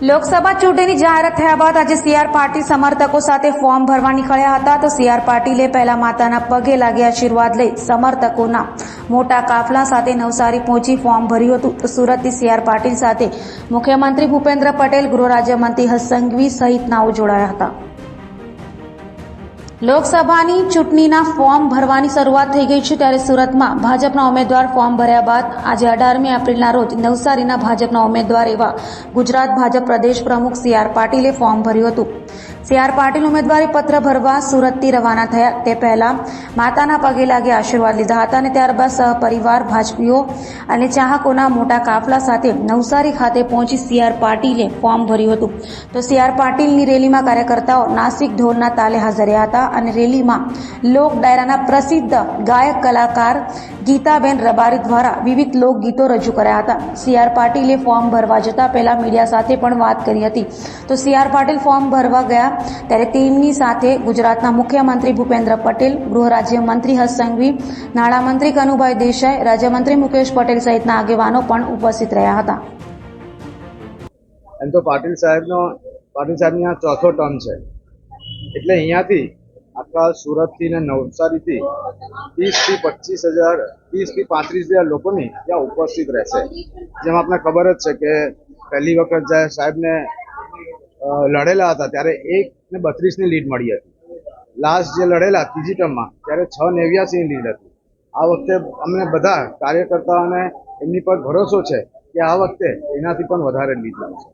લોકસભા ચૂંટણીની જાહેરાત થયા બાદ આજે સીઆર પાર્ટી સમર્થકો સાથે ફોર્મ ભરવા નીકળ્યા હતા તો સીઆર પાટીલે પહેલા માતાના પગે લાગી આશીર્વાદ લઈ સમર્થકોના મોટા કાફલા સાથે નવસારી પહોંચી ફોર્મ ભર્યું હતું. તો સુરતથી સીઆર પાટીલ સાથે મુખ્યમંત્રી ભૂપેન્દ્ર પટેલ ગૃહ રાજ્યમંત્રી હર્ષ સંઘવી સહિતનાઓ જોડાયા હતા. લોકસભાની ચૂંટણીના ફોર્મ ભરવાની શરૂઆત થઈ ગઈ છે ત્યારે સુરતમાં ભાજપના ઉમેદવાર ફોર્મ ભર્યા બાદ આજે અઢારમી એપ્રિલના રોજ નવસારીના ભાજપના ઉમેદવાર એવા ગુજરાત ભાજપ પ્રદેશ પ્રમુખ સી આર પાટીલે ફોર્મ ભર્યું હતું. સી આર પાટીલ ઉમેદવારી પત્ર ભરવા સુરતથી રવાના થયા. તે પહેલા માતાના પગે લાગે આશીર્વાદ લીધા હતા અને ત્યારબાદ સહપરિવાર, ભાજપીઓ અને ચાહકોના મોટા કાફલા સાથે નવસારી ખાતે પહોંચી સી આર પાટીલે ફોર્મ ભર્યું હતું. તો સી આર પાટીલની રેલીમાં કાર્યકર્તાઓ નાસિક ઢોરના તાલે હાજર રહ્યા હતા અને રેલીમાં લોક ડાયરાના પ્રસિદ્ધ ગાયક કલાકાર ગીતાબેન રબારી દ્વારા વિવિધ લોકગીતો રજૂ કર્યા હતા. સી આર પાટીલે ફોર્મ ભરવા જતા પહેલા મીડિયા સાથે પણ વાત કરી હતી. તો સી આર પાટીલ ફોર્મ ભરવા ગયા ત્યારે તેમની સાથે ગુજરાતના મુખ્યમંત્રી ભૂપેન્દ્ર પટેલ, ગૃહ રાજ્યમંત્રી હર્ષ સંઘવી નાણામંત્રી કનુભાઈ દેસાઈ, રાજ્યમંત્રી મુકેશ પટેલ સહિતના આગેવાનો પણ ઉપસ્થિત રહ્યા હતા. એમ તો પાટીલ સાહેબનો, પાટીલ સાહેબની આ ચોથો ટર્મ છે. એટલે અહીંયાથી આખા સુરતથી ને નવસારીથી ત્રીસથી પચીસ હજાર, ત્રીસથી પાંત્રીસ હજાર લોકોની ત્યાં ઉપસ્થિત રહેશે. જેમ આપણે ખબર જ છે કે પહેલી વખત જ્યારે સાહેબને લડેલા હતા ત્યારે એક ને બત્રીસની લીડ મળી હતી. લાસ્ટ જે લડેલા, ત્રીજી ટર્મમાં, ત્યારે છ નેવ્યાસીની લીડ હતી. આ વખતે અમને બધા કાર્યકર્તાઓને એમની પર ભરોસો છે કે આ વખતે એનાથી પણ વધારે લીડ મળશે.